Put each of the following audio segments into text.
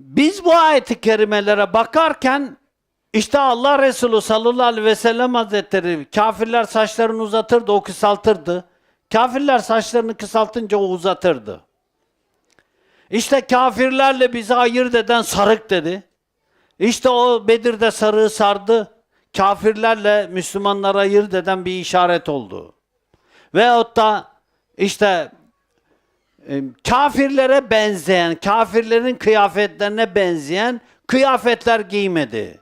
Biz bu ayet-i kerimelere bakarken işte Allah Resulü sallallahu aleyhi ve sellem hazretleri kafirler saçlarını uzatırdı, o kısaltırdı. Kafirler saçlarını kısaltınca o uzatırdı. İşte kafirlerle bizi ayırt eden sarık dedi. İşte o Bedir'de sarığı sardı. Kafirlerle Müslümanları ayırt eden bir işaret oldu. Veyahut da işte kafirlere benzeyen, kafirlerin kıyafetlerine benzeyen kıyafetler giymedi.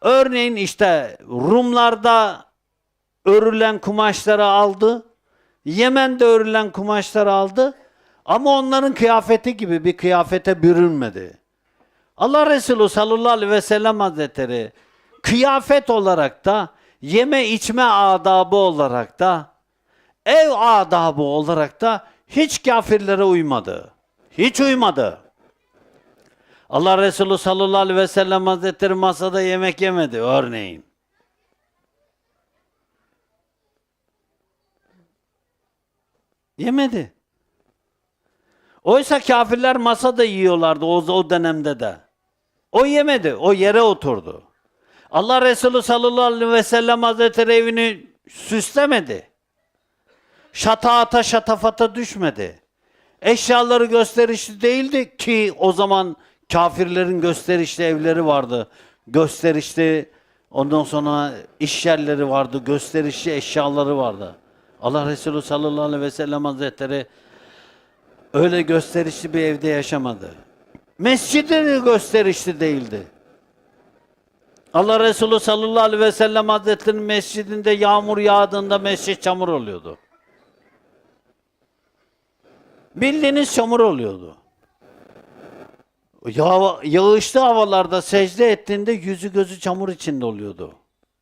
Örneğin işte Rumlarda örülen kumaşları aldı. Yemen'de örülen kumaşları aldı. Ama onların kıyafeti gibi bir kıyafete bürünmedi. Allah Resulü sallallahu aleyhi ve sellem hazretleri kıyafet olarak da yeme içme adabı olarak da ev adabı olarak da hiç kafirlere uymadı. Hiç uymadı. Allah Resulü sallallahu aleyhi ve sellem hazretleri masada yemek yemedi örneğin. Yemedi. Oysa kafirler masada yiyorlardı o, o dönemde de. O yemedi, o yere oturdu. Allah Resulü sallallahu aleyhi ve sellem hazretleri evini süslemedi. Şataata şatafata düşmedi. Eşyaları gösterişli değildi ki o zaman kafirlerin gösterişli evleri vardı. Gösterişli ondan sonra iş yerleri vardı. Gösterişli eşyaları vardı. Allah Resulü sallallahu aleyhi ve sellem hazretleri öyle gösterişli bir evde yaşamadı. Mescidi de gösterişli değildi. Allah Resulü sallallahu aleyhi ve sellem hazretlerinin mescidinde yağmur yağdığında mescit çamur oluyordu. Bildiğiniz çamur oluyordu. Ya, yağışlı havalarda secde ettiğinde yüzü gözü çamur içinde oluyordu.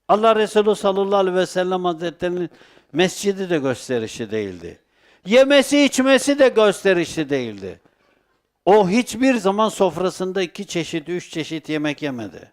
Allah Resulü sallallahu aleyhi ve sellem hazretlerinin mescidi de gösterişli değildi. Yemesi içmesi de gösterişli değildi. O hiçbir zaman sofrasında iki çeşit, üç çeşit yemek yemedi.